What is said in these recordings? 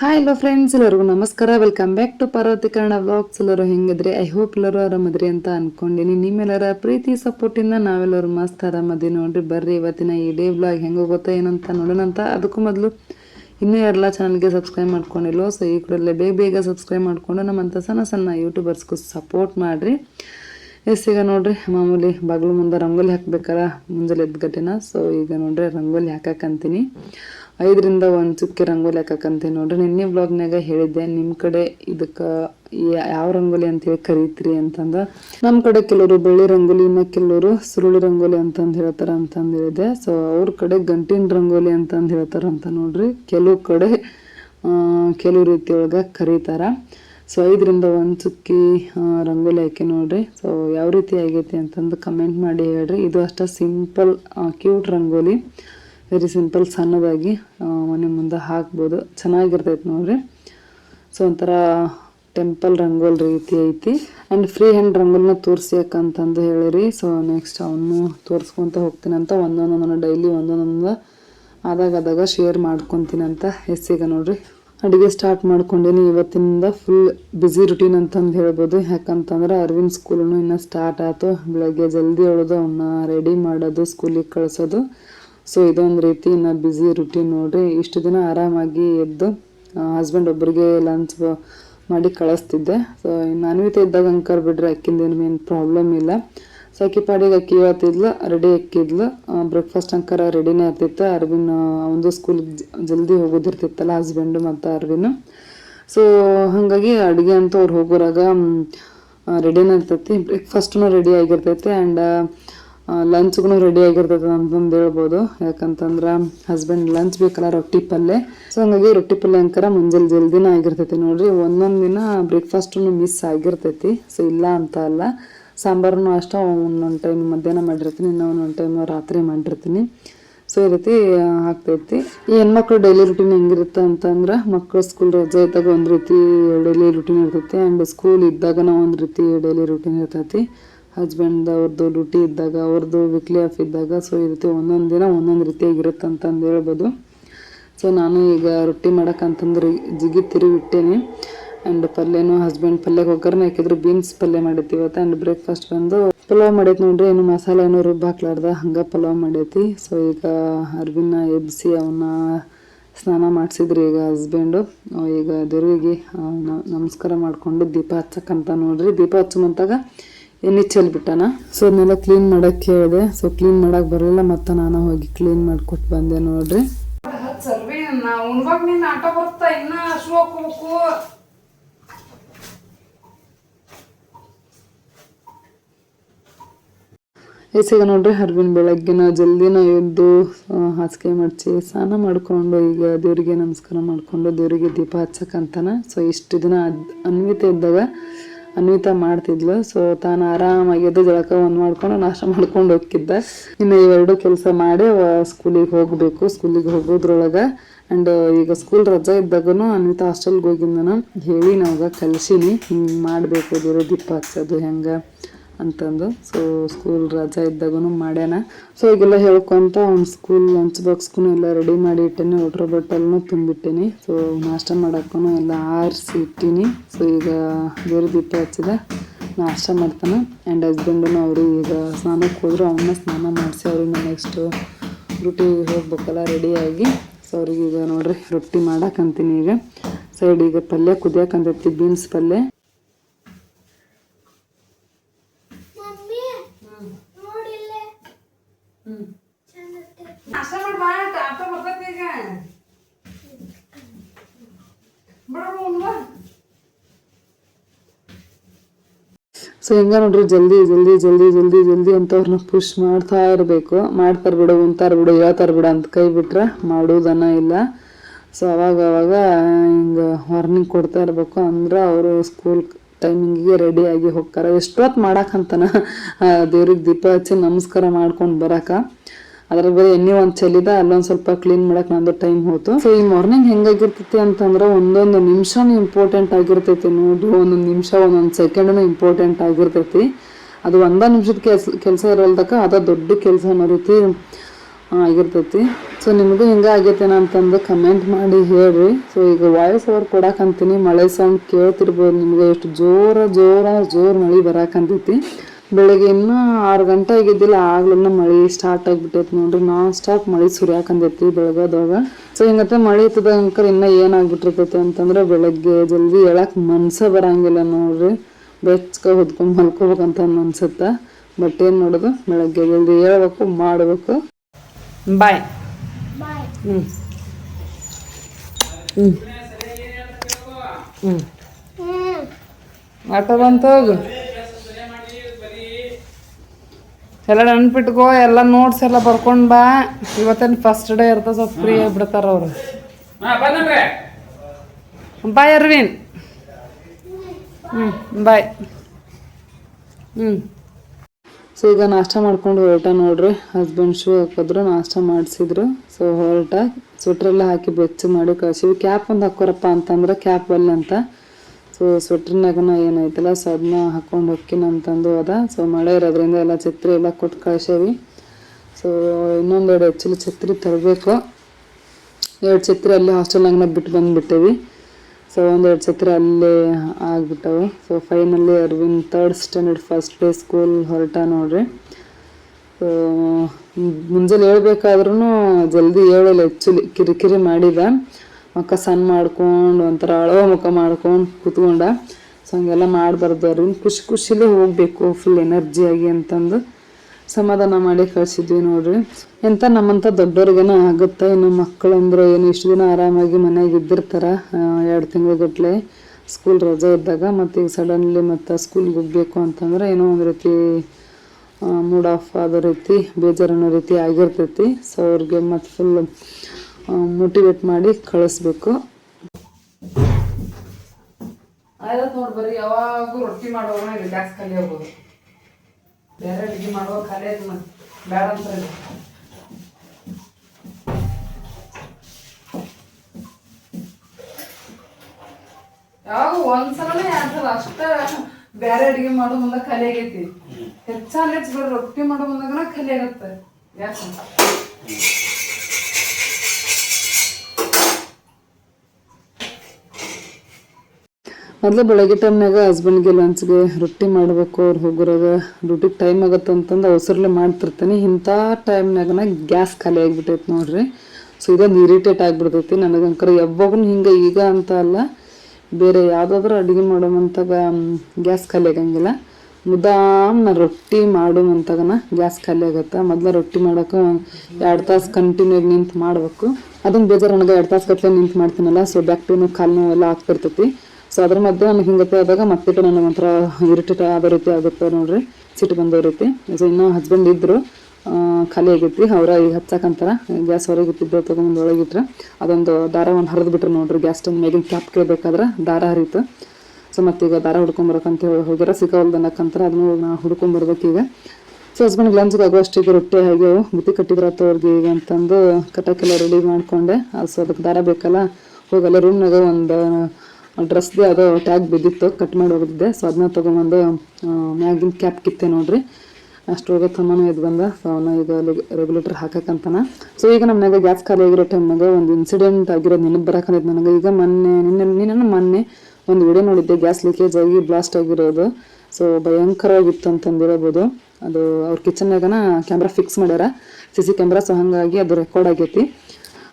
Hi hello friends ಎಲ್ಲರಿಗೂ ನಮಸ್ಕಾರ. Welcome back to Parvati Kannada vlogs ಎಲ್ಲರೂ ಹೆಂಗಿದ್ರಿ? ಐ ಹೋಪ್ ಎಲ್ಲರೂ ಆರಾಮದ್ರಿ ಅಂತ ಅನ್ಕೊಂಡಿನಿ. ನಿಮ್ಮೆಲ್ಲರ ಪ್ರೀತಿ ಸಪೋರ್ಟಿಂದ ನಾವೆಲ್ಲರೂ ಮಸ್ತ್ ಆರಾಮದಿ ನೋಡ್ರಿ. ಬರ್ರಿ ಇವತ್ತಿನ ಈ ಡೇ ವ್ಲಾಗ್ ಹೆಂಗೆ ಗೊತ್ತಾ ಏನಂತ ನೋಡೋಣಂತ ಅದಕ್ಕೂ ಮೊದಲು ಇನ್ನೂ ಎಲ್ಲ ಚಾನಲ್ಗೆ ಸಬ್ಸ್ಕ್ರೈಬ್ ಮಾಡ್ಕೊಂಡಿಲ್ಲೋ ಸೊ ಈ ಕೂಡಲೇ ಬೇಗ ಬೇಗ ಸಬ್ಸ್ಕ್ರೈಬ್ ಮಾಡ್ಕೊಂಡು ನಮ್ಮಂಥ ಸಣ್ಣ ಸಣ್ಣ ಯೂಟ್ಯೂಬರ್ಸ್ಗೂ ಸಪೋರ್ಟ್ ಮಾಡಿರಿ. ಎಸ್ ಈಗ ನೋಡ್ರಿ, ಮಾಮೂಲಿ ಬಾಗಿಲು ಮುಂದೆ ರಂಗೋಲಿ ಹಾಕ್ಬೇಕಾರ ಮುಂಜಾನೆ ಎದ್ದು ಗಟ್ಟಿನ ಸೊ ಈಗ ನೋಡ್ರಿ ರಂಗೋಲಿ ಹಾಕಕ್ಕಂತೀನಿ ಐದರಿಂದ ಒಂದು ಚುಕ್ಕಿ ರಂಗೋಲಿ ಹಾಕಕ್ಕಂತೀನಿ ನೋಡ್ರಿ. ನಿನ್ನೆ ಬ್ಲಾಗ್ನಾಗ ಹೇಳಿದ್ದೆ ನಿಮ್ಮ ಕಡೆ ಇದಕ್ಕೆ ಯಾವ ರಂಗೋಲಿ ಅಂತೇಳಿ ಕರೀತೀರಿ ಅಂತಂದ. ನಮ್ಮ ಕಡೆ ಕೆಲವರು ಬೆಳ್ಳಿ ರಂಗೋಲಿ, ಇನ್ನ ಕೆಲವರು ಸುರುಳಿ ರಂಗೋಲಿ ಅಂತಂದು ಹೇಳ್ತಾರ ಅಂತಂದು ಹೇಳಿದೆ ಸೊ ಅವ್ರ ಕಡೆ ಗಂಟಿನ ರಂಗೋಲಿ ಅಂತಂದು ಹೇಳ್ತಾರಂತ ನೋಡ್ರಿ. ಕೆಲವು ಕಡೆ ಕೆಲವು ರೀತಿಯೊಳಗೆ ಕರೀತಾರ. ಸೊ ಐದರಿಂದ ಒಂದು ಚುಕ್ಕಿ ರಂಗೋಲಿ ಹಾಕಿ ನೋಡಿರಿ. ಸೊ ಯಾವ ರೀತಿ ಆಗೈತಿ ಅಂತಂದು ಕಮೆಂಟ್ ಮಾಡಿ ಹೇಳ್ರಿ. ಇದು ಅಷ್ಟೇ simple cute rangoli. Very simple ಸಣ್ಣದಾಗಿ ಮನೆ ಮುಂದೆ ಹಾಕ್ಬೋದು. ಚೆನ್ನಾಗಿರ್ತೈತೆ ನೋಡಿರಿ. ಸೊ ಒಂಥರ ಟೆಂಪಲ್ ರಂಗೋಲಿ ರೀತಿ ಐತಿ. ಆ್ಯಂಡ್ ಫ್ರೀ ಹ್ಯಾಂಡ್ ರಂಗೋಲಿನ ತೋರಿಸ್ಯಾಕಂತಂದು ಹೇಳಿರಿ. ಸೊ ನೆಕ್ಸ್ಟ್ ಅವನು ತೋರಿಸ್ಕೊತ ಹೋಗ್ತೀನಿ ಅಂತ ಒಂದೊಂದೊಂದೊಂದು ಡೈಲಿ ಒಂದೊಂದೊಂದು ಆದಾಗ ಆದಾಗ ಶೇರ್ ಮಾಡ್ಕೊತೀನಿ ಅಂತ ಎಸ್ ಈಗ ನೋಡ್ರಿ. ಅಡುಗೆ ಸ್ಟಾರ್ಟ್ ಮಾಡ್ಕೊಂಡೇನಿ ಇವತ್ತಿನಿಂದ ಫುಲ್ ಬ್ಯುಸಿ ರುಟೀನ್ ಅಂತಂದು ಹೇಳ್ಬೋದು. ಯಾಕಂತಂದ್ರೆ ಅರವಿಂದ್ ಸ್ಕೂಲೂ ಇನ್ನೂ ಸ್ಟಾರ್ಟ್ ಆಯಿತು ಬೆಳಗ್ಗೆ ಜಲ್ದಿ ಹೇಳೋದು ಅವನ್ನ ರೆಡಿ ಮಾಡೋದು ಸ್ಕೂಲಿಗೆ ಕಳಿಸೋದು. ಸೊ ಇದೊಂದು ರೀತಿ ಇನ್ನು ಬ್ಯುಸಿ ರುಟೀನ್ ನೋಡ್ರಿ. ಇಷ್ಟು ದಿನ ಆರಾಮಾಗಿ ಎದ್ದು ಹಸ್ಬೆಂಡ್ ಒಬ್ಬರಿಗೆ ಲಂಚ್ ಮಾಡಿ ಕಳಿಸ್ತಿದ್ದೆ. ಸೊ ಇನ್ನು ಅನ್ವಿತ ಇದ್ದಾಗ ಅಂಕರ್ ಬಿಡ್ರಿ, ಅಕ್ಕಿಂದೇನು ಏನು ಪ್ರಾಬ್ಲಮ್ ಇಲ್ಲ. ಸೊ ಅಕ್ಕಿ ಹೇಳ್ತಿದ್ಲು ರೆಡಿ ಅಕ್ಕಿದ್ಲ. ಬ್ರೇಕ್ಫಾಸ್ಟ್ ಅಂಕರ ರೆಡಿನೇ ಇರ್ತಿತ್ತು. ಅರ್ವಿನ್ ಒಂದು ಸ್ಕೂಲ್ ಜಲ್ದಿ ಹೋಗೋದಿರ್ತಿತ್ತಲ್ಲ ಹಸ್ಬೆಂಡು ಮತ್ತು ಅರ್ವಿನ್ ಸೊ ಹಾಗಾಗಿ ಅಡುಗೆ ಅಂತ ಅವ್ರು ಹೋಗೋರಾಗ ರೆಡಿನೇ ಇರ್ತೈತಿ ಬ್ರೇಕ್ಫಾಸ್ಟೂ ರೆಡಿ ಆಗಿರ್ತೈತಿ ಆ್ಯಂಡ್ ಲಂಚ್ಗೂ ರೆಡಿ ಆಗಿರ್ತೈತೆ ಅಂತಂದು ಹೇಳ್ಬೋದು. ಯಾಕಂತಂದ್ರೆ ಹಸ್ಬೆಂಡ್ ಲಂಚ್ ಬೇಕಲ್ಲ, ರೊಟ್ಟಿ ಪಲ್ಯ. ಸೊ ಹಂಗಾಗಿ ರೊಟ್ಟಿ ಪಲ್ಯ ಅಂಕರ ಮುಂಜಾನೆ ಜಲ್ದಿನ ಆಗಿರ್ತೈತಿ ನೋಡ್ರಿ. ಒಂದೊಂದು ದಿನ ಬ್ರೇಕ್ಫಾಸ್ಟೂ ಮಿಸ್ ಆಗಿರ್ತೈತಿ. ಸೊ ಇಲ್ಲ ಅಂತ ಅಲ್ಲ. ಸಾಂಬಾರನ್ನು ಅಷ್ಟೇ ಒಂದೊಂದು ಟೈಮ್ ಮಧ್ಯಾಹ್ನ ಮಾಡಿರ್ತೀನಿ, ಇನ್ನೂ ಒಂದೊಂದು ಟೈಮ್ ರಾತ್ರಿ ಮಾಡಿರ್ತೀನಿ. ಸೊ ಈ ರೀತಿ ಆಗ್ತೈತಿ ಈ ಹೆಣ್ಮಕ್ಳು ಡೈಲಿ ರುಟೀನ್ ಹೆಂಗಿರುತ್ತೆ ಅಂತಂದ್ರೆ ಮಕ್ಕಳು ಸ್ಕೂಲ್ ರಜೆ ಇದ್ದಾಗ ಒಂದು ರೀತಿ ಡೈಲಿ ರುಟೀನ್ ಇರ್ತೈತಿ. ಆ್ಯಂಡ್ ಸ್ಕೂಲ್ ಇದ್ದಾಗನ ಒಂದು ರೀತಿ ಡೈಲಿ ರುಟೀನ್ ಇರ್ತೈತಿ. ಹಸ್ಬೆಂಡ್ ಅವ್ರದ್ದು ಡ್ಯೂಟಿ ಇದ್ದಾಗ ಅವ್ರದ್ದು ವೀಕ್ಲಿ ಆಫ್ ಇದ್ದಾಗ ಸೊ ಈ ರೀತಿ ಒಂದೊಂದು ದಿನ ಒಂದೊಂದು ರೀತಿಯಾಗಿರುತ್ತೆ ಅಂತಂದು ಹೇಳ್ಬೋದು. ಸೊ ನಾನು ಈಗ ರೊಟ್ಟಿ ಮಾಡೋಕ್ಕಂತಂದ್ರೆ ಜಿಗಿ ತಿರುವಿಟ್ಟೇನಿ ಆ್ಯಂಡ್ ಪಲ್ಯನೂ ಹಸ್ಬೆಂಡ್ ಪಲ್ಯಕ್ಕೆ ಒಗ್ಗರಣೆ ಹಾಕಿದ್ರು ಬೀನ್ಸ್ ಪಲ್ಯ ಮಾಡೈತಿ ಇವತ್ತು ಆ್ಯಂಡ್ ಬ್ರೇಕ್ಫಾಸ್ಟ್ ಬಂದು ಪಲಾವ್ ಮಾಡೈತಿ ನೋಡ್ರಿ ಏನು ಮಸಾಲೆ ಏನೋ ರುಬ್ಬ ಹಾಕ್ಲಾರ್ದ ಹಂಗೆ ಪಲಾವ್ ಮಾಡೈತಿ ಸೊ ಈಗ ಅರ್ವಿನ ಎಬ್ಸಿ ಅವನ್ನ ಸ್ನಾನ ಮಾಡಿಸಿದ್ರಿ ಈಗ ಹಸ್ಬೆಂಡು ಈಗ ದೇವ್ರಿಗೆ ನಮಸ್ಕಾರ ಮಾಡಿಕೊಂಡು ದೀಪ ಹಚ್ಚಕ್ಕಂತ ನೋಡ್ರಿ. ದೀಪ ಹಚ್ಚುವಂತಾಗ ಎಣ್ಣೆ ಚೆಲ್ಬಿಟ್ಟಾನ ಸೊ ಅದನ್ನೆಲ್ಲ ಕ್ಲೀನ್ ಮಾಡಕ್ಕೆ ಹೇಳಿದೆ ಸೊ ಕ್ಲೀನ್ ಮಾಡೋಕೆ ಬರಲಿಲ್ಲ, ಮತ್ತೆ ನಾನು ಹೋಗಿ ಕ್ಲೀನ್ ಮಾಡಿಕೊಟ್ಟು ಬಂದೆ ನೋಡ್ರಿ. ಸರ್ವಿ ನಾ ಉಣ್ವಾಗ ನಿನ್ನ ಆಟ ಬರ್ತಾ, ಇನ್ನೂ ಹಸು ಹಾಕೋಬೇಕು ಈಗ ನೋಡ್ರಿ, ಹರ್ವಿನ ಬೆಳಗ್ಗಿನ ಜಲ್ದಿನ ಎದ್ದು ಹಾಸಿಗೆ ಮಡ್ಚಿ ಸ್ನಾನ ಮಾಡ್ಕೊಂಡು, ಈಗ ದೇವರಿಗೆ ನಮಸ್ಕಾರ ಮಾಡ್ಕೊಂಡು, ದೇವರಿಗೆ ದೀಪ ಹಚ್ಚಕ್ಕಂತಾನೆ ಸೊ ಇಷ್ಟು ದಿನ ಅದ್- ಅನ್ವಿತ ಇದ್ದಾಗ ಅನ್ವಿತ ಮಾಡ್ತಿದ್ಲು. ಸೊ ತಾನು ಆರಾಮಾಗಿ ಎದ್ದು ಜಳಕ ಒಂದು ಮಾಡ್ಕೊಂಡು ನಾಶ ಮಾಡ್ಕೊಂಡು ಹೋಗ್ತಿದ್ದ. ಇನ್ನು ಇವೆರಡು ಕೆಲಸ ಮಾಡಿ ಸ್ಕೂಲಿಗೆ ಹೋಗಬೇಕು. ಸ್ಕೂಲಿಗೆ ಹೋಗೋದ್ರೊಳಗೆ ಆ್ಯಂಡ್ ಈಗ ಸ್ಕೂಲ್ ರಜೆ ಇದ್ದಾಗೂ ಅನ್ವಿತ ಹಾಸ್ಟೆಲ್ಗೆ ಹೋಗಿಂದನ ಹೇಳಿ, ನಾವಾಗ ಕಲ್ಸೀನಿ, ಹಿಂಗೆ ಮಾಡಬೇಕು ದೇವ್ರ ದೀಪ ಹಚ್ಚೋದು ಹೆಂಗೆ. ಅಂತಂದು. ಸೊ ಸ್ಕೂಲ್ ರಜಾ ಇದ್ದಾಗೂ ಮಾಡ್ಯಾನ. ಸೊ ಈಗೆಲ್ಲ ಹೇಳ್ಕೊತ ಅವ್ನ ಸ್ಕೂಲ್ ಲಂಚ್ ಬಾಕ್ಸ್ಗೂ ಎಲ್ಲ ರೆಡಿ ಮಾಡಿ ಇಟ್ಟೇನಿ. ವಾಟರ್ ಬಾಟಲ್ನು ತುಂಬಿಟ್ಟೇನಿ. ಸೊ ನಾಷ್ಟ ಮಾಡೋಕ್ಕೂ ಎಲ್ಲ ಆರಿಸಿ ಇಟ್ಟೀನಿ. ಸೊ ಈಗ ಬೇರೆ ದೀಪ ಹಚ್ಚಿದ. ನಾಷ್ಟ ಮಾಡ್ತಾನೆ. ಆ್ಯಂಡ್ ಹಸ್ಬೆಂಡನ್ನು ಅವರು ಈಗ ಸ್ನಾನಕ್ಕೆ ಹೋದ್ರು. ಅವನ್ನ ಸ್ನಾನ ಮಾಡಿಸಿ ಅವ್ರಿಗೆ ನೆಕ್ಸ್ಟು ಡ್ಯೂಟಿಗೆ ಹೋಗ್ಬೇಕಲ್ಲ ರೆಡಿಯಾಗಿ ಸೊ ಅವ್ರಿಗೆ ಈಗ ನೋಡ್ರಿ, ರೊಟ್ಟಿ ಮಾಡಕ್ಕಂತೀನಿ ಈಗ. ಸೈಡ್ ಈಗ ಪಲ್ಯ ಕುದಿಯಕ್ಕಂತೈತಿ ಬೀನ್ಸ್ ಪಲ್ಯ ನಾಷ್ಟ ಮಾಡಿ ಬಾ ಆಟ ಬರ್ತೈತಿ ಈಗ ಬಿಡೋಣ ಉಣ್ಬಾ ಸೊ ಹೆಂಗ ನೋಡ್ರಿ, ಜಲ್ದಿ ಜಲ್ದಿ ಜಲ್ದಿ ಜಲ್ದಿ ಜಲ್ದಿ ಅಂತವ್ರನ್ನ ಪುಷ್ ಮಾಡ್ತಾ ಇರಬೇಕು. ಮಾಡ್ತಾರ ಬಿಡು ಉಂತಾರ ಬಿಡು, ಹೇಳ್ತಾರ ಬಿಡು ಅಂತ ಕೈ ಬಿಟ್ರೆ ಮಾಡೋದನ್ನ ಇಲ್ಲ. ಸೊ ಅವಾಗ ಅವಾಗ ಹಿಂಗೆ ವಾರ್ನಿಂಗ್ ಕೊಡ್ತಾ ಇರಬೇಕು. ಅಂದ್ರೆ ಅವರು ಸ್ಕೂಲ್ ಟೈಮಿಂಗಿಗೆ ರೆಡಿ ಆಗಿ ಹೋಗ್ತಾರೆ. ಎಷ್ಟೊತ್ತು ಮಾಡಕ್ಕಂತನ ದೇವ್ರಿಗೆ ದೀಪ ಹಚ್ಚಿ ನಮಸ್ಕಾರ ಮಾಡ್ಕೊಂಡು ಬರಾಕ. ಅದ್ರ ಬೇರೆ ಎಣ್ಣೆ ಒಂದ್ ಚೆಲ್ಲಿದ ಅಲ್ಲೊಂದ್ ಸ್ವಲ್ಪ ಕ್ಲೀನ್ ಮಾಡಕ್ ನಂದು ಟೈಮ್ ಹೋಯ್ತು. ಸೊ ಈ ಮಾರ್ನಿಂಗ್ ಹೆಂಗಾಗಿರ್ತೈತಿ ಅಂತಂದ್ರೆ ಒಂದೊಂದು ನಿಮಿಷನೂ ಇಂಪಾರ್ಟೆಂಟ್ ಆಗಿರ್ತೈತಿ ನೋಡು. ಒಂದೊಂದು ನಿಮಿಷ, ಒಂದೊಂದು ಸೆಕೆಂಡ್ನು ಇಂಪಾರ್ಟೆಂಟ್ ಆಗಿರ್ತೈತಿ. ಅದು ಒಂದ ನಿಮಿಷದ ಕೆಲ್ಸ, ಕೆಲಸ ಇರಲ್ದಕ್ಕ, ಅದ ದೊಡ್ಡ ಕೆಲಸ ಅನ್ನೋ ರೀತಿ ಆಗಿರ್ತೈತಿ. ಸೊ ನಿಮಗೂ ಹಿಂಗೆ ಆಗೈತೇನ ಅಂತಂದು ಕಮೆಂಟ್ ಮಾಡಿ ಹೇಳ್ರಿ. ಸೊ ಈಗ ವಾಯ್ಸ್ ಓವರ್ ಕೊಡಾಕಂತೀನಿ. ಮಳೆ ಸೌಂಡ್ ಕೇಳ್ತಿರ್ಬೋದು ನಿಮ್ಗೆ. ಎಷ್ಟು ಜೋರ ಜೋರ, ಜೋರ್ ಮಳೆ ಬರಾಕಂತೈತಿ. ಬೆಳಗ್ಗೆ ಇನ್ನೂ ಆರು ಗಂಟೆ ಆಗಿದ್ದಿಲ್ಲ ಆಗ್ಲಿಂದ ಮಳೆ ಸ್ಟಾರ್ಟ್ ಆಗಿಬಿಟ್ಟೈತಿ ನೋಡ್ರಿ. ನಾನ್ ಸ್ಟಾಪ್ ಮಳೆ ಸುರಿಯಾಕಂದೈತಿ ಬೆಳಗಾದಾಗ ಸೊ ಹಿಂಗತ್ತೆ ಮಳೆ ಇತ್ತದ ಅಂಕರ್ ಇನ್ನ ಏನಾಗ್ಬಿಟ್ಟಿರ್ತೈತಿ ಅಂತಂದ್ರೆ ಬೆಳಗ್ಗೆ ಜಲ್ದಿ ಹೇಳಕ್ ಮನ್ಸ ಬರಂಗಿಲ್ಲ ನೋಡ್ರಿ. ಬೆಚ್ಚಗ ಹೊದ್ಕೊಂಡ್ ಮಲ್ಕೋಬೇಕಂತ ಅನ್ಸುತ್ತ. ಬಟ್ ಏನ್ ಮಾಡೋದು? ಬೆಳಗ್ಗೆ ಜಲ್ದಿ ಹೇಳ್ಬೇಕು ಮಾಡ್ಬೇಕು. ಬಾಯ್ ಹ್ಮ್. ಹ್ಮ್. ಹ್ಮ್. ಆಟ ಬಂತ ಹೋಗು. ಎಲ್ಲ ನೆನ್ಪಿಟ್ಕೋ ಎಲ್ಲ ನೋಟ್ಸ್ ಎಲ್ಲ ಬರ್ಕೊಂಡ್ ಬಾ. ಇವತ್ತೇನು ಫಸ್ಟ್ ಡೇ ಇರ್ತದೆ ಸ್ವಲ್ಪ ಫ್ರೀ ಆಗಿಬಿಡ್ತಾರ ಅವರು. ಬಾಯ್ ಅರ್ವಿನ್ ಹ್ಞೂ ಬಾಯ್ ಹ್ಞೂ ಸೊ ಈಗ ನಾಷ್ಟ ಮಾಡ್ಕೊಂಡು ಹೊರಟ ನೋಡ್ರಿ. ಹಸ್ಬೆಂಡ್ ಶೂ ಹಾಕಿದ್ರು ನಾಷ್ಟ ಮಾಡಿಸಿದ್ರು. ಸೊ ಹೊರಟ. ಸ್ವೆಟ್ರೆಲ್ಲ ಹಾಕಿ ಬೆಚ್ಚು ಮಾಡಿ ಕಳ್ಸಿವಿ ಕ್ಯಾಪ್ ಒಂದು ಹಾಕೋರಪ್ಪ ಅಂತಂದ್ರೆ ಕ್ಯಾಪ್ ಒಲ್ಲೆ ಅಂತ ಸೊ ಸ್ವೆಟ್ರ್ನಾಗನ ಏನಾಯ್ತಲ್ಲ ಸೊ ಅದನ್ನ ಹಾಕೊಂಡು ಹೊಕ್ಕಿನ ಅಂತಂದು ಅದ ಸೊ ಮಳೆ ಇರೋದ್ರಿಂದ ಎಲ್ಲ ಛತ್ರಿ ಎಲ್ಲ ಕೊಟ್ಟು ಕಳ್ಸೇವಿ. ಸೊ ಇನ್ನೊಂದೆರಡು ಆ್ಯಕ್ಚುಲಿ ಛತ್ರಿ ತರಬೇಕು. ಎರಡು ಛತ್ರಿ ಅಲ್ಲಿ ಹಾಸ್ಟೆಲ್ನಾಗನ ಬಿಟ್ಟು ಬಂದುಬಿಟ್ಟೇವಿ. ಸೊ ಒಂದೆರಡು ಛತ್ರಿ ಅಲ್ಲೇ ಆಗ್ಬಿಟ್ಟವು. So finally Arvind third standard first day school ಹೊರಟ ನೋಡ್ರಿ. ಸೊ ಮುಂಜಾನೆ ಹೇಳ್ಬೇಕಾದ್ರೂ ಜಲ್ದಿ ಹೇಳಲ್ಲ ಆ್ಯಕ್ಚುಲಿ ಕಿರಿಕಿರಿ ಮಾಡಿದ. ಮುಖ ಸಣ್ಣ ಮಾಡ್ಕೊಂಡು, ಒಂಥರ ಅಳೋ ಮುಖ ಮಾಡ್ಕೊಂಡು ಕೂತ್ಕೊಂಡ. ಸೊ ಹಂಗೆಲ್ಲ ಮಾಡಬಾರ್ದು ಖುಷಿ ಖುಷಿಲೇ ಹೋಗಬೇಕು ಫುಲ್ ಎನರ್ಜಿಯಾಗಿ ಅಂತಂದು ಸಮಾಧಾನ ಮಾಡಿ ಕಳಿಸಿದ್ವಿ ನೋಡ್ರಿ. ಎಂತ ನಮ್ಮಂತ ದೊಡ್ಡವ್ರಿಗೇನೋ ಆಗುತ್ತೆ? ಇನ್ನು ಮಕ್ಕಳಂದ್ರೆ ಏನು? ಇಷ್ಟು ದಿನ ಆರಾಮಾಗಿ ಮನ್ಯಾಗ ಇದ್ದಿರ್ತಾರೆ ಎರಡು ತಿಂಗಳು ಗಟ್ಲೆ ಸ್ಕೂಲ್ ರಜೆ ಇದ್ದಾಗ. ಮತ್ತು ಈಗ ಸಡನ್ಲಿ ಮತ್ತು ಸ್ಕೂಲ್ಗೆ ಹೋಗ್ಬೇಕು ಅಂತಂದ್ರೆ ಏನೋ ಒಂದು ರೀತಿ ಮೂಡ್ ಆಫ್ ಆದ ರೀತಿ ಬೇಜಾರನ್ನೋ ರೀತಿ ಆಗಿರ್ತೈತಿ. ಸೊ ಅವ್ರಿಗೆ ಮತ್ತು ಫುಲ್ ಮೋಟಿವೇಟ್ ಮಾಡಿ ಕಳಿಸ್ಬೇಕು. ಆಯ್ತು ನೋಡಿ ಬರ್ರಿ ಯಾವಾಗೂ ರೊಟ್ಟಿ ಮಾಡುವಾಗ ರಿಲ್ಯಾಕ್ಸ್ ಗ್ಯಾಸ್ ಖಾಲಿ ಆಗೋದು ಬೇರೆ ಅಡುಗೆ ಮಾಡುವಾಗ ಖಾಲಿ ಆಯ್ತು ಬೇಡ ಅಂತಾರೆ ಯಾವಾಗ ಒಂದ್ಸಲನೇ ಆಗ್ತದ ಅಷ್ಟ ಬೇರೆ ಅಡುಗೆ ಮಾಡೋ ಮುಂದೆ ಖಾಲಿ ಆಗೈತಿ. ಹೆಚ್ಚಾನ್ ಹೆಚ್ಚು ಬರೀ ರೊಟ್ಟಿ ಮಾಡೋ ಮುಂದಾಗ ಖಾಲಿ ಆಗತ್ತೆ. ಗ್ಯಾಸ್ ಮೊದಲು ಬೆಳಗ್ಗೆ ಟೈಮ್ನಾಗ ಹಸ್ಬೆಂಡ್ಗೆ ಲಂಚ್ಗೆ ರೊಟ್ಟಿ ಮಾಡಬೇಕು. ಅವ್ರು ಹೋಗೋರಾಗ ಡ್ಯೂಟಿಗೆ ಟೈಮ್ ಆಗತ್ತೆ ಅಂತಂದು ಅವಸರಲ್ಲೇ ಮಾಡ್ತಿರ್ತೀನಿ. ಇಂಥ ಟೈಮ್ನಾಗನ ಗ್ಯಾಸ್ ಖಾಲಿ ಆಗಿಬಿಟ್ಟೈತೆ ನೋಡ್ರಿ. ಸೊ ಇದೊಂದು ಇರಿಟೇಟ್ ಆಗಿಬಿಡ್ತೈತಿ. ನನಗಂಕರ ಯಾವಾಗೂ ಹಿಂಗೆ ಈಗ ಅಂತ ಅಲ್ಲ. ಬೇರೆ ಯಾವುದಾದ್ರೂ ಅಡುಗೆ ಮಾಡೋಮಂತಾಗ ಗ್ಯಾಸ್ ಖಾಲಿ ಆಗಂಗಿಲ್ಲ. ಮುದಾಮ್ ನಾ ರೊಟ್ಟಿ ಮಾಡೋಮಂತಾಗನ ಗ್ಯಾಸ್ ಖಾಲಿ ಆಗತ್ತೆ. ಮೊದಲ ರೊಟ್ಟಿ ಮಾಡೋಕೆ ಎರಡು ತಾಸು ಕಂಟಿನ್ಯೂ ನಿಂತು ಮಾಡಬೇಕು. ಅದೊಂದು ಬೇಜಾರು. ನನಗೆ ಎರಡು ತಾಸು ಗಟ್ಟಲೆ ನಿಂತು ಮಾಡ್ತೀನಲ್ಲ. ಸೊ ಬ್ಯಾಕ್ ಕಾಲು ನೋವು ಎಲ್ಲ ಆಗ್ತಿರ್ತೈತಿ. ಸೊ ಅದ್ರ ಮಧ್ಯೆ ನನಗೆ ಹಿಂಗತ್ತೆ ಆದಾಗ ಮತ್ತೆ ನನಗೆ ಒಂಥರ ಇರಿಟೇಟ್ ಆದ ರೀತಿ ಆಗುತ್ತೆ ನೋಡ್ರಿ. ಸಿಟ್ಟು ಬಂದೋ ರೀತಿ. ಸೊ ಇನ್ನೂ ಹಸ್ಬೆಂಡ್ ಇದ್ದರು ಖಾಲಿ ಆಗೈತಿ ಅವ್ರ ಈಗ ಹಚ್ಚಾಕಂತಾರ ಗ್ಯಾಸ್ ಹೊರಗೆ ಇಟ್ಟಿದ್ದು ತೊಗೊಂಡು ಒಳಗಿಟ್ರೆ ಅದೊಂದು ದಾರ ಒಂದು ಹರಿದು ಬಿಟ್ರು ನೋಡ್ರಿ. ಗ್ಯಾಸ್ ಸ್ಟವ್ ಮೇಗಿನ ಕ್ಯಾಪ್ ಕೇಳಬೇಕಾದ್ರೆ ದಾರ ಹರಿತು. ಸೊ ಮತ್ತೀಗ ದಾರ ಹುಡ್ಕೊಂಬರಕಂತ ಹೇಳಿ ಹೋಗ್ಯಾರ. ಸಿಕ್ಕವಲ್ದು ಅನ್ನಕ್ಕಂತಾರ ಅದನ್ನು ನಾ ಹುಡ್ಕೊಂಬರ್ಬೇಕು ಈಗ. ಸೊ ಹಸ್ಬೆಂಡ್ ಲಂಚ್ಗೆ ಆಗುವಷ್ಟಿಗೆ ರೊಟ್ಟಿ ಹಾಗೆ ಬುತ್ತಿ ಕಟ್ಟಿದ್ರ ಅವ್ರಿಗೆ ಈಗ ಅಂತಂದು ಕಟಕೆಲ್ಲ ರೆಡಿ ಮಾಡ್ಕೊಂಡೆ. ಸೊ ಅದಕ್ಕೆ ದಾರ ಬೇಕಲ್ಲ. ಹೋಗಲ್ಲ ರೂಮ್ನಾಗ ಒಂದು ಡ್ರೆಸ್ದು ಅದು ಟ್ಯಾಗ್ ಬಿದ್ದಿತ್ತು ಕಟ್ ಮಾಡಿ ಹೋಗಿದ್ದೆ ಸೊ ಅದನ್ನ ತೊಗೊಂಬಂದು ಮ್ಯಾಗಿನ ಕ್ಯಾಪ್ ಕಿತ್ತೆ ನೋಡ್ರಿ. ಅಷ್ಟೊಳಗೆ ತಮ್ಮನೂ ಎದ್ದು ಬಂದ. ಸೊ ಅವನ ಈಗ ರೆಗ್ಯುಲೇಟರ್ ಹಾಕಕ್ಕಂತಾನ ಸೊ ಈಗ ನಮ್ಮ ಗ್ಯಾಸ್ ಖಾಲಿ ಆಗಿರೋ ಟೈಮ್ನಾಗ ಒಂದು ಇನ್ಸಿಡೆಂಟ್ ಆಗಿರೋದು ನೆನಪು ಬರಕಂತ ನನಗೆ. ಈಗ ಮೊನ್ನೆ, ನಿನ್ನೆ ನಿನ್ನೆ ಮೊನ್ನೆ ಒಂದು ವಿಡಿಯೋ ನೋಡಿದ್ದೆ. ಗ್ಯಾಸ್ ಲೀಕೇಜ್ ಆಗಿ ಬ್ಲಾಸ್ಟ್ ಆಗಿರೋದು. ಸೊ ಭಯಂಕರವಾಗಿತ್ತು ಅಂತಂದು ಹೇಳ್ಬೋದು ಅದು ಅವ್ರ ಕಿಚನ್ನಾಗನ ಕ್ಯಾಮ್ರಾ ಫಿಕ್ಸ್ ಮಾಡ್ಯಾರ. ಸಿ ಸಿ ಕ್ಯಾಮ್ರಾ ಸೊ ಹಾಗಾಗಿ ಅದು ರೆಕಾರ್ಡ್ ಆಗೈತಿ.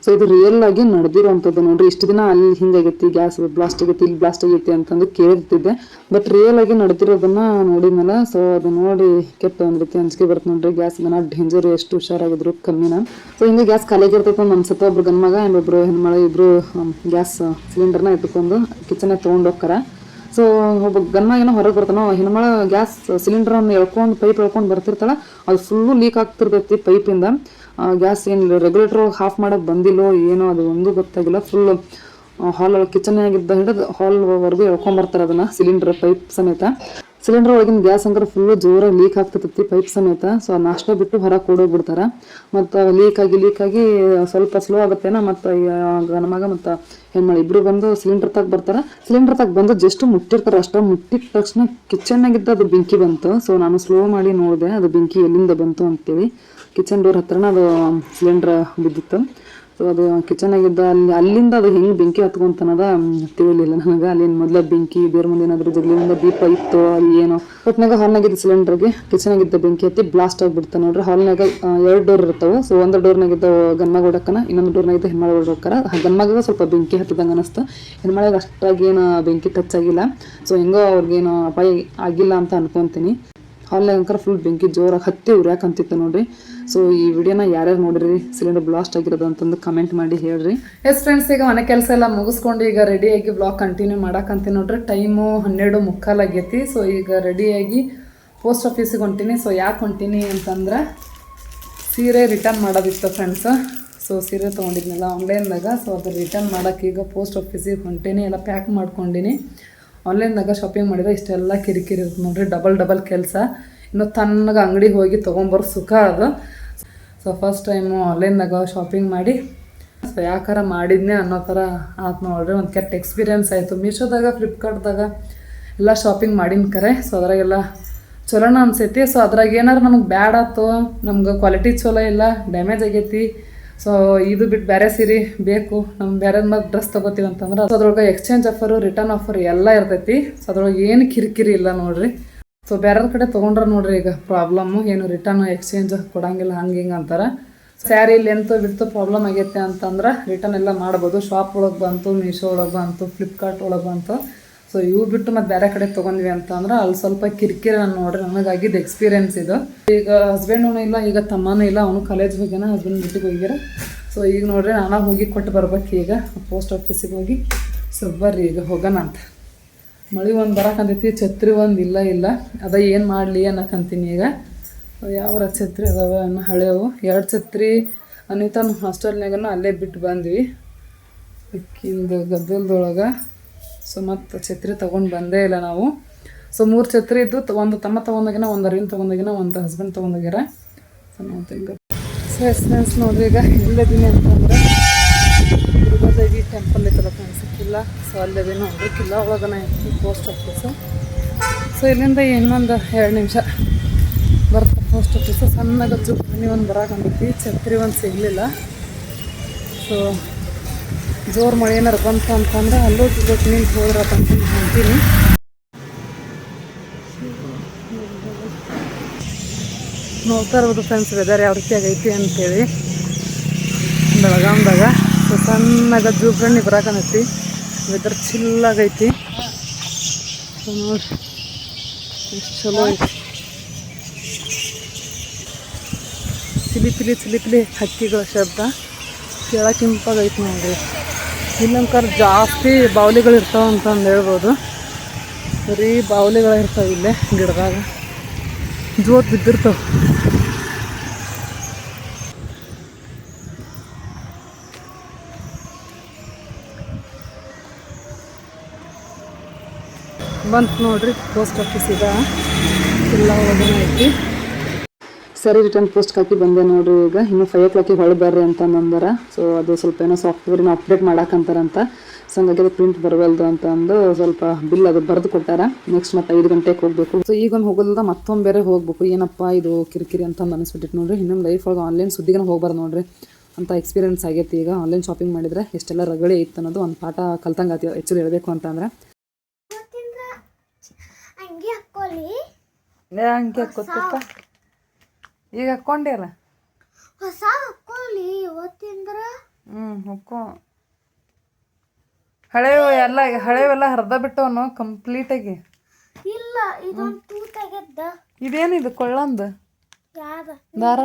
ಸೊ ಇದು ರಿಯಲ್ ಆಗಿ ನಡೆದಿರುವಂಥದ್ದು ನೋಡ್ರಿ. ಇಷ್ಟು ದಿನ ಅಲ್ಲಿ ಹಿಂಗಾಗೈತಿ ಗ್ಯಾಸ್ ಬ್ಲಾಸ್ಟ್ ಆಗೈತಿ, ಇಲ್ಲಿ ಬ್ಲಾಸ್ಟ್ ಆಗೈತಿ ಅಂತಂದು ಕೇಳ್ತಿದ್ದೆ ಬಟ್ ರಿಯಲ್ ಆಗಿ ನಡೆದಿರೋದನ್ನ ನೋಡಿದ್ಮೇಲೆ ಸೊ ಅದು ನೋಡಿ ಕೆಟ್ಟ ಒಂದು ರೀತಿ ಅಂಜಿಕೆ ಬರುತ್ತೆ ನೋಡ್ರಿ. ಗ್ಯಾಸ್ ಗನ ಡೇಂಜರ್ ಎಷ್ಟು ಹುಷಾರಾಗಿದ್ರು ಕಮ್ಮಿನ. ಸೊ ಹಿಂಗೆ ಗ್ಯಾಸ್ ಖಾಲಿ ಆಗಿರ್ತೈತೆ ಅಂತ ಅನ್ಸುತ್ತೆ. ಒಬ್ರು ಗಂಡ್ಮಗ ಆ್ಯಂಡ್ ಒಬ್ರು ಹೆಣ್ಮಳ ಇಬ್ರು ಗ್ಯಾಸ್ ಸಿಲಿಂಡರ್ನ ಎತ್ಕೊಂಡು ಕಿಚನ್ ತೊಗೊಂಡು ಹೋಗ್ತಾರ. ಸೊ ಒಬ್ಬ ಏನೋ ಹೊರಗೆ ಬರ್ತಾನೋ, ಹೆಣ್ಮಳ ಗ್ಯಾಸ್ ಸಿಲಿಂಡರ್ ಅನ್ನು ಎಳ್ಕೊಂಡು ಪೈಪ್ ಎಳ್ಕೊಂಡು ಬರ್ತಿರ್ತಾಳ. ಅದು ಫುಲ್ಲು ಲೀಕ್ ಆಗ್ತಿರ್ತೈತಿ ಪೈಪಿಂದ ಗ್ಯಾಸ್ ಏನು ರೆಗ್ಯುಲೇಟರ್ ಹಾಫ್ ಮಾಡೋಕೆ ಬಂದಿಲ್ಲೋ ಏನೋ ಅದು ಒಂದು ಗೊತ್ತಾಗಿಲ್ಲ. ಫುಲ್ ಹಾಲ್ ಕಿಚನ್ ಆಗಿದ್ದ ಹಿಡಿದು ಹಾಲ್ ವರೆಗೂ ಎಳ್ಕೊಂಬರ್ತಾರೆ ಅದನ್ನು ಸಿಲಿಂಡರ್ ಪೈಪ್ ಸಮೇತ. ಸಿಲಿಂಡರ್ ಒಳಗಿನ ಗ್ಯಾಸ್ ಅಂದ್ರೆ ಫುಲ್ಲು ಜೋರಾಗಿ ಲೀಕ್ ಆಗ್ತಿರ್ತೈತಿ ಪೈಪ್ ಸಮೇತ. ಸೊ ಆ ಅಷ್ಟೇ ಬಿಟ್ಟು ಹೊರಗೆ ಕೊಡೋಗ್ಬಿಡ್ತಾರೆ ಮತ್ತು ಲೀಕ್ ಆಗಿ ಲೀಕ್ ಆಗಿ ಸ್ವಲ್ಪ ಸ್ಲೋ ಆಗುತ್ತೇನ ಮತ್ತು ಗನ ಮಗ ಮತ್ತು ಹೆಣ್ಮಳು ಇಬ್ಬರು ಬಂದು ಸಿಲಿಂಡರ್ ತಗ ಬರ್ತಾರೆ. ಸಿಲಿಂಡರ್ ತಗ ಬಂದು ಜಸ್ಟ್ ಮುಟ್ಟಿರ್ತಾರೆ. ಅಷ್ಟೇ ಮುಟ್ಟಿದ ತಕ್ಷಣ ಕಿಚನ್ನಾಗಿದ್ದ ಅದು ಬೆಂಕಿ ಬಂತು. ಸೊ ನಾನು ಸ್ಲೋ ಮಾಡಿ ನೋಡಿದೆ ಅದು ಬೆಂಕಿ ಎಲ್ಲಿಂದ ಬಂತು ಅಂತೇಳಿ. ಕಿಚನ್ ಡೋರ್ ಹತ್ರನ ಅದು ಸಿಲಿಂಡರ್ ಬಿದ್ದಿತ್ತು. ಸೊ ಅದು ಕಿಚನಾಗಿದ್ದ ಅಲ್ಲಿ, ಅಲ್ಲಿಂದ ಅದು ಹೆಂಗೆ ಬೆಂಕಿ ಹತ್ಕೊಂತ ಅನ್ನೋದ ತಿಳಿಲಿಲ್ಲ ನನಗೆ. ಅಲ್ಲಿನ ಮೊದಲ ಬೆಂಕಿ, ಬೇರೆ ಮುಂದೆ ಏನಾದರೂ ಜಗಲಿಂದ ದೀಪ ಇತ್ತು, ಅಲ್ಲಿ ಏನೋ. ಒಟ್ನಾಗ ಹಾಲ್ನಾಗಿದ್ದ ಸಿಲಿಂಡರ್ಗೆ ಕಿಚನಾಗಿದ್ದ ಬೆಂಕಿ ಹತ್ತಿ ಬ್ಲಾಸ್ಟ್ ಆಗಿಬಿಡ್ತು ನೋಡ್ರಿ. ಹಾಲ್ನಾಗ ಎರಡು ಡೋರ್ ಇರ್ತಾವೆ. ಸೊ ಒಂದು ಡೋರ್ನಾಗಿದ್ದ ಗನ್ಮಗೋಡಕ್ಕನ ಇನ್ನೊಂದು ಡೋರ್ನಾಗಿದ್ದ ಹೆಣ್ಮಳ ಓಡಕ್ಕರ ಗನ್ಮಗ ಸ್ವಲ್ಪ ಬೆಂಕಿ ಹತ್ತಿದಂಗೆ ಅನಿಸ್ತು. ಹೆಣ್ಮಳೆಗೆ ಅಷ್ಟಾಗಿ ಏನು ಬೆಂಕಿ ಟಚ್ ಆಗಿಲ್ಲ. ಸೊ ಹೆಂಗೋ ಅವ್ರಿಗೇನು ಅಪಾಯ ಆಗಿಲ್ಲ ಅಂತ ಅನ್ಕೊಂತೀನಿ. ಅಂಕರ ಫುಲ್ ಬೆಂಕಿ ಜೋರಾಗಿ ಹತ್ತಿ ಉರಿಯಾಕ ಅಂತಿತ್ತು ನೋಡ್ರಿ. ಸೊ ಈ ವಿಡಿಯೋನ ಯಾರ್ಯಾರು ನೋಡಿರಿ ಸಿಲಿಂಡರ್ ಬ್ಲಾಸ್ಟ್ ಆಗಿರೋದು ಅಂತಂದು ಕಮೆಂಟ್ ಮಾಡಿ ಹೇಳ್ರಿ. ಎಸ್ ಫ್ರೆಂಡ್ಸ್ ಈಗ ಮನೆ ಕೆಲಸ ಎಲ್ಲ ಮುಗಿಸ್ಕೊಂಡು ಈಗ ರೆಡಿಯಾಗಿ ಬ್ಲಾಗ್ ಕಂಟಿನ್ಯೂ ಮಾಡಕ್ಕಂತೀನಿ ನೋಡ್ರಿ. ಟೈಮು ಹನ್ನೆರಡು ಮುಕ್ಕಾಲ್ ಆಗೈತಿ ಸೊ ಈಗ ರೆಡಿಯಾಗಿ ಪೋಸ್ಟ್ ಆಫೀಸಿಗೆ ಹೊಂಟೀನಿ. ಸೊ ಯಾಕೆ ಹೊಂಟೀನಿ ಅಂತಂದ್ರೆ ಸೀರೆ ರಿಟರ್ನ್ ಮಾಡೋದಿತ್ತು ಫ್ರೆಂಡ್ಸ್ ಸೊ ಸೀರೆ ತೊಗೊಂಡಿದ್ನಲ್ಲ ಆನ್ಲೈನ್ದಾಗ ಸೊ ಅದು ರಿಟರ್ನ್ ಮಾಡೋಕ್ಕೀಗ ಈಗ ಪೋಸ್ಟ್ ಆಫೀಸಿಗೆ ಹೊಂಟೀನಿ. ಎಲ್ಲ ಪ್ಯಾಕ್ ಮಾಡ್ಕೊಂಡಿನಿ. ಆನ್ಲೈನ್ದಾಗ ಶಾಪಿಂಗ್ ಮಾಡಿದ್ರೆ ಇಷ್ಟೆಲ್ಲ ಕಿರಿಕಿರಿ ಇರುತ್ತೆ ನೋಡ್ರಿ ಡಬಲ್ ಡಬಲ್ ಕೆಲಸ. ಇನ್ನು ತನ್ನಗೆ ಅಂಗಡಿಗೆ ಹೋಗಿ ತೊಗೊಂಬರೋ ಸುಖ ಅದು. ಸೊ ಫಸ್ಟ್ ಟೈಮು ಆನ್ಲೈನ್ದಾಗ ಶಾಪಿಂಗ್ ಮಾಡಿ. ಸೊ ಯಾಕಾರ ಮಾಡಿದ್ನೆ ಅನ್ನೋ ಥರ ಆತು ನೋಡ್ರಿ, ಒಂದು ಕೆಟ್ಟ ಎಕ್ಸ್ಪೀರಿಯನ್ಸ್ ಆಯಿತು. ಮೀಶೋದಾಗ ಫ್ಲಿಪ್ಕಾರ್ಟ್ದಾಗ ಎಲ್ಲ ಶಾಪಿಂಗ್ ಮಾಡಿನ ಕರೆ. ಸೊ ಅದ್ರಾಗೆಲ್ಲ ಚಲೋನ ಅನ್ಸೈತಿ. ಸೊ ಅದ್ರಾಗ ಏನಾರು ನಮಗೆ ಬ್ಯಾಡ್ ಆಯ್ತು ನಮ್ಗೆ ಕ್ವಾಲಿಟಿ ಚಲೋ ಇಲ್ಲ ಡ್ಯಾಮೇಜ್ ಆಗೈತಿ ಸೊ ಇದು ಬಿಟ್ಟು ಬೇರೆ ಸೀರೆ ಬೇಕು. ನಮ್ಮ ಬೇರೆ ಮತ್ತೆ ಡ್ರೆಸ್ ತೊಗೋತೀವಿ ಅಂತಂದ್ರೆ ಅದ್ರೊಳಗೆ ಎಕ್ಸ್ಚೇಂಜ್ ಆಫರು ರಿಟರ್ನ್ ಆಫರ್ ಎಲ್ಲ ಇರ್ತೈತಿ. ಸೊ ಅದ್ರೊಳಗೆ ಏನು ಕಿರಿಕಿರಿ ಇಲ್ಲ ನೋಡ್ರಿ. ಸೊ ಬೇರೆ ಕಡೆ ತೊಗೊಂಡ್ರೆ ನೋಡ್ರಿ ಈಗ ಪ್ರಾಬ್ಲಮ್ಮು ಏನು ರಿಟರ್ನ್ ಎಕ್ಸ್ಚೇಂಜ್ ಕೊಡಂಗಿಲ್ಲ, ಹಂಗೆ ಹಿಂಗೆ ಅಂತಾರೆ. ಸ್ಯಾರಿ ಲೆಂತು ಬಿಡ್ತು ಪ್ರಾಬ್ಲಮ್ ಆಗೈತೆ ಅಂತಂದ್ರೆ ರಿಟರ್ನ್ ಎಲ್ಲ ಮಾಡ್ಬೋದು. ಶಾಪ್ ಒಳಗೆ ಬಂತು ಮೀಶೋ ಒಳಗೆ ಬಂತು ಫ್ಲಿಪ್ಕಾರ್ಟ್ ಒಳಗೆ ಬಂತು. ಸೊ ಇವು ಬಿಟ್ಟು ಮತ್ತೆ ಬೇರೆ ಕಡೆ ತೊಗೊಂಡ್ವಿ ಅಂತಂದ್ರೆ ಅಲ್ಲಿ ಸ್ವಲ್ಪ ಕಿರಿಕಿರಿ ನಾನು ನೋಡ್ರಿ. ನನಗಾಗಿದ್ದು ಎಕ್ಸ್ಪೀರಿಯನ್ಸ್ ಇದು. ಈಗ ಹಸ್ಬೆಂಡೂ ಇಲ್ಲ, ಈಗ ತಮ್ಮನೂ ಇಲ್ಲ, ಅವನು ಕಾಲೇಜ್ ಹೋಗ್ಯಾನ ಹಸ್ಬೆಂಡ್ ಬಿಟ್ಟಿಗೆ ಹೋಗ್ಯಾರ. ಸೊ ಈಗ ನೋಡ್ರಿ ನಾನು ಹೋಗಿ ಕೊಟ್ಟು ಬರ್ಬೇಕು ಈಗ ಪೋಸ್ಟ್ ಆಫೀಸಿಗೆ ಹೋಗಿ. ಸೊ ಬರ್ರಿ ಈಗ ಹೋಗೋಣ ಅಂತ. ಮಳೆ ಒಂದು ಬರಕಂತೈತಿ ಛತ್ರಿ ಒಂದು ಇಲ್ಲ ಇಲ್ಲ. ಅದ ಏನು ಮಾಡಲಿ ಅನ್ನಕಂತೀನಿ ಈಗ. ಯಾವ ಛತ್ರಿ ಅದಾವ ಅನ್ನೋ ಹಳೆವು ಎರಡು ಛತ್ರಿ ಅನಿತಾನು ಹಾಸ್ಟೆಲ್ನಾಗನು ಅಲ್ಲೇ ಬಿಟ್ಟು ಬಂದ್ವಿ. ಇಕ್ಕಿಂದು ಗದ್ದಲದೊಳಗೆ. ಸೊ ಮತ್ತು ಛತ್ರಿ ತೊಗೊಂಡು ಬಂದೇ ಇಲ್ಲ ನಾವು. ಸೊ ಮೂರು ಛತ್ರಿ ಇದ್ದು ಒಂದು ತಮ್ಮ ತೊಗೊಂಡಾಗಿನ, ಒಂದು ಅರಿವಿನ ತೊಗೊಂಡಾಗಿನ, ಒಂದು ಹಸ್ಬೆಂಡ್ ತೊಗೊಂಡೋಗ್ಯಾರ ಸೊ ನಾವು ತಿಂಗ ಸೊ ಎಸ್ ನೋಡ್ರಿ ಈಗ ಇಲ್ಲದೀನಿ ಅಂತಂದ್ರೆ ದುರ್ಗಾದೇವಿ ಟೆಂಪಲ್ ಐತಲ್ಲ ಕಾಣಿಸಿಕ್ಕಿಲ್ಲ ಕಿಲ್ಲ. ಸೊ ಅಲ್ಲದೇ ನೋಡ್ರಿ ಕಿಲ್ಲ ಒಳಗನ ಪೋಸ್ಟ್ ಆಫೀಸು ಸೊ ಇಲ್ಲಿಂದ ಇನ್ನೊಂದು ಎರಡು ನಿಮಿಷ ಬರ್ತಾ ಪೋಸ್ಟ್ ಆಫೀಸು ಸಣ್ಣಗೆ ಜುಬ್ಬನಿ ಒಂದು ಬರಾಕಂದೈತಿ ಛತ್ರಿ ಒಂದು ಸಿಗಲಿಲ್ಲ. ಸೊ ಜೋರು ಮಳೆ ಏನಾರು ಬಂತು ಅಂತಂದ್ರೆ ಅಲ್ಲೂ ಗಿಲ್ಲೋಗಿ ನಿಂತು ಹೋದ್ರತ್ತಂತ ಅಂತೀನಿ. ನೋಡ್ತಾ ಇರ್ಬೋದು ಫ್ರೆಂಡ್ಸ್ ವೆದರ್ ಯಾವ ರೀತಿ ಆಗೈತಿ ಅಂತೇಳಿ. ಬೆಳಗಾಮ್ದಾಗ ಸಣ್ಣಾಗ ಜೂಬ್ರಣ್ಣಿ ಬರಾಕನೈತಿ ವೆದರ್ ಚಿಲ್ಲಾಗೈತಿ ಚಲೋ ಐತಿ. ಚಿಲಿ ಪಿಲಿ ಚಿಲಿ ಪಿಲಿ ಹಕ್ಕಿಗಳ ಶಬ್ದ ಕೇಳಕ್ಕೆ ಇಂಪಾಗೈತಿ ನೋಡ್ರಿ ಕರ್ ಜಾಸ್ತಿ ಬಾವಲಿಗಳು ಇರ್ತಾವ ಅಂತಂದು ಹೇಳ್ಬೋದು. ಬರೀ ಬಾವಲಿಗಳು ಇರ್ತಾವೆ ಇಲ್ಲೇ ಗಿಡದಾಗ. ಜೋತ್ ಬಿದ್ದಿರ್ತಾವ. ಬಂತು ನೋಡ್ರಿ, ಪೋಸ್ಟ್ ಆಫೀಸ್ ಇದೆ. ಎಲ್ಲ ಒಳಗಡೆ ಐತಿ. ಸರಿ ರಿಟರ್ನ್ ಪೋಸ್ಟ್ ಹಾಕಿ ಬಂದೆ ನೋಡ್ರಿ ಈಗ. ಇನ್ನು ಫೈವ್ ಓ ಕ್ಲಾಕಿಗೆ ಹೊಳೆ ಬರ್ರಿ ಅಂತ ನಂಬರ ಸೊ ಅದು ಸ್ವಲ್ಪ ಏನೋ ಸಾಫ್ಟ್ವೇರ್ನ ಅಪ್ಡೇಟ್ ಮಾಡಾಕಂತಾರಂತ ಸೊ ಹಂಗಾಗಿ ಪ್ರಿಂಟ್ ಬರವಲ್ದು ಅಂತ ಅಂದು ಸ್ವಲ್ಪ ಬಿಲ್ ಅದು ಬರೆದು ಕೊಟ್ಟಾರ. ನೆಕ್ಸ್ಟ್ ಮತ್ತೆ ಐದು ಗಂಟೆಗೆ ಹೋಗ್ಬೇಕು. ಸೊ ಈಗ ಒಂದು ಮತ್ತೊಂದು ಮತ್ತೊಮ್ಮೆ ಬೇರೆ ಹೋಗ್ಬೇಕು. ಏನಪ್ಪ ಇದು ಕಿರಿಕಿರಿ ಅಂತ ಅನಿಸ್ಬಿಟ್ಟಿತ್ತು ನೋಡ್ರಿ. ಇನ್ನೊಂದು ಲೈಫ್ ಒಳಗೆ ಆನ್ಲೈನ್ ಸುದ್ದಿಗೆ ಹೋಗ್ಬಾರ್ದು ನೋಡ್ರಿ. ಅಂತ ಎಕ್ಸ್ಪೀರಿಯನ್ಸ್ ಆಗೈತಿ ಈಗ. ಆನ್ಲೈನ್ ಶಾಪಿಂಗ್ ಮಾಡಿದ್ರೆ ಎಷ್ಟೆಲ್ಲ ರಗಳೆ ಇತ್ತು ಅನ್ನೋದು ಒಂದು ಪಾಠ ಕಲ್ತಂಗೆ ಆತಿ ಹೆಚ್ಚು ಹೇಳಬೇಕು ಅಂತಂದ್ರೆ ಹಂಗೆ ಹಾಕೊಳ್ಳಿ ಹಂಗೆ ಗೊತ್ತಪ್ಪ ಈಗ ಹಾಕ್ಕೊಂಡ್ಯಾರ ಹೊಸ ಹಾಕೊಳ್ಳಿ ಇವತ್ತಿಂದ್ರ? ಹ್ಞೂ ಹೊಕ್ಕೋ. ಹಳೆವು ಎಲ್ಲ ಹಳೆವೆಲ್ಲ ಹರಿದ ಬಿಟ್ಟವನು ಕಂಪ್ಲೀಟಾಗಿ. ಇಲ್ಲ ಇದೊಂದು ತೂತಾಗ್ಯದ ಇದೇನಿದು ಕೊಳ್ಳಂದು? ಯಾದ ದಾರ?